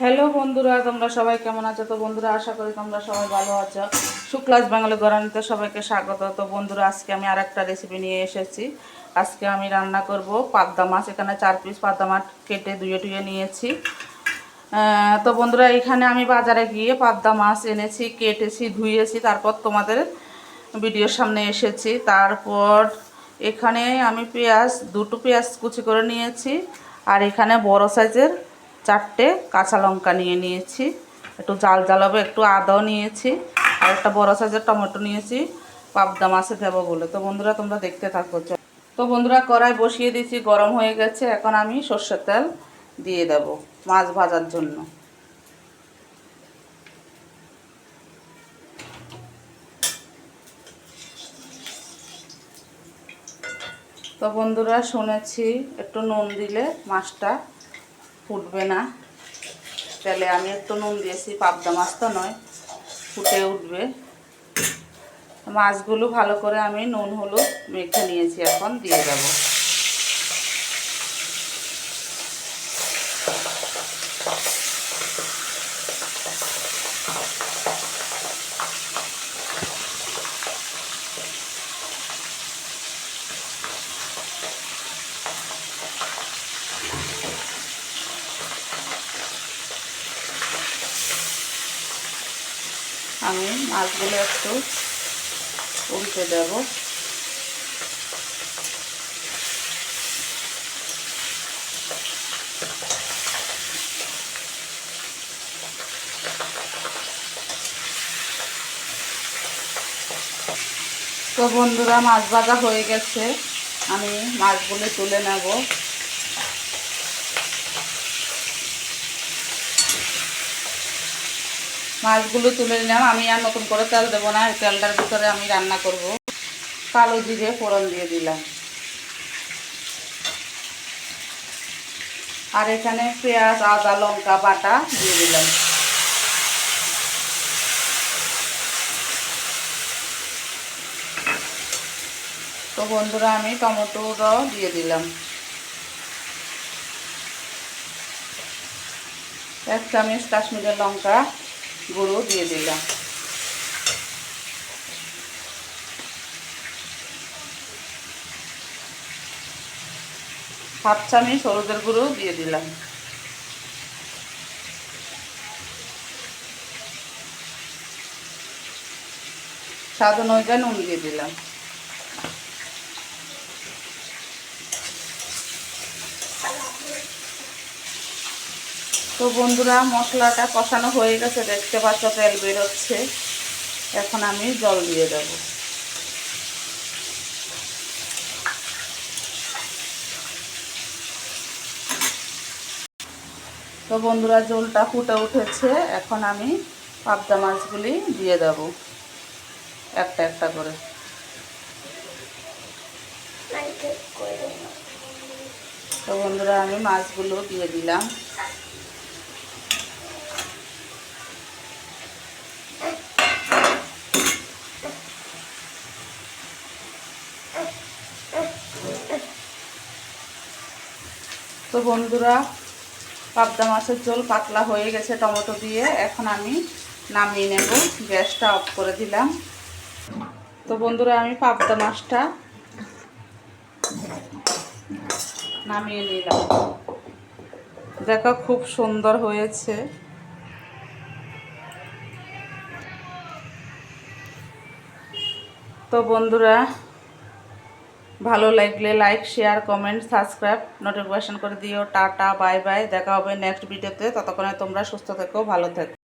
Hello বন্ধুরা, তোমরা সবাই কেমন আছো? তো বন্ধুরা, আশা করি তোমরা সবাই ভালো আছো। শুক্লাস বাঙালি গরানিতে সবাইকে স্বাগত। তো বন্ধুরা, আজকে আমি আর একটা রেসিপি নিয়ে এসেছি। আজকে আমি রান্না করব পাদ্দা মাছ। এখানে চার পিস পাদ্দা মাছ কেটে ধুয়ে টুয়ে নিয়েছি। তো বন্ধুরা, এখানে আমি বাজারে গিয়ে পাদ্দা মাছ এনেছি, কেটেছি, ধুয়েছি। তারপর তোমাদের ভিডিওর সামনে এসেছি। তারপর এখানে আমি পেঁয়াজ, দুটো পেঁয়াজ কুচি করে নিয়েছি। আর এখানে বড় সাইজের চারটে কাঁচা লঙ্কা নিয়ে নিয়েছি। একটু জাল জাল হবে, একটু আদাও নিয়েছি। আর একটা বড় সাইজের টমেটো নিয়েছি, পাবদা মাছে দেবো বলে। তো বন্ধুরা, তোমরা দেখতে থাকো। তো বন্ধুরা, কড়াই বসিয়ে দিয়েছি, গরম হয়ে গেছে। এখন আমি সর্ষের তেল দিয়ে দেব মাছ ভাজার জন্য। তো বন্ধুরা, শুনেছি একটু নুন দিলে মাছটা ফুটবে না। তাহলে আমি একটু নুন দিয়েছি, পাবদা মাছ তো নয়, ফুটে উঠবে। মাছগুলো ভালো করে আমি নুন, হলুদ মেখে নিয়েছি, এখন দিয়ে দেব। আমি মাছগুলো একটু উল্টে দেব। তো বন্ধুরা, মাছ ভাজা হয়ে গেছে। আমি মাছগুলো তুলে নেব। মাছগুলো তুলে নিলাম। আমি আর নতুন করে তেল দেবো না, এই তেলটার ভিতরে আমি রান্না করব। কালো জিরে ফোড়ন দিয়ে দিলাম। আর এখানে পেঁয়াজ, আদা, লঙ্কা, বাটা দিয়ে দিলাম। তো বন্ধুরা, আমি টমেটোটাও দিয়ে দিলাম। এক চামচ কাশ্মীরের লঙ্কা। গুঁড়ো দিয়ে দিলাম। সাত চামচ সরুদের গুঁড়ো দিয়ে দিলাম। স্বাদ অনুযায়ী নুন দিয়ে দিলাম। তো বন্ধুরা মশলাটা কষানো হয়ে গেছে দেখতে পাচ্ছ তেল বেরোচ্ছে। এখন আমি জল দিয়ে দেব। তো বন্ধুরা জলটা ফুটে উঠেছে। এখন আমি পাবদা মাছগুলি দিয়ে দেব একটা একটা করে। তো বন্ধুরা আমি মাছগুলো দিয়ে দিলাম। তো বন্ধুরা, পাবদা মাছের ঝোল পাতলা হয়ে গেছে টমেটো দিয়ে। এখন আমি নামিয়ে নেব। গ্যাসটা অফ করে দিলাম। তো বন্ধুরা, আমি পাবদা মাছটা নামিয়ে নিলাম। দেখো, খুব সুন্দর হয়েছে। তো বন্ধুরা ভালো লাগলে like share comment subscribe notification করে দিও। টাটা বাই বাই দেখা হবে নেক্সট ভিডিওতে ততক্ষণে তোমরা সুস্থ থেকো, ভালো থেকো।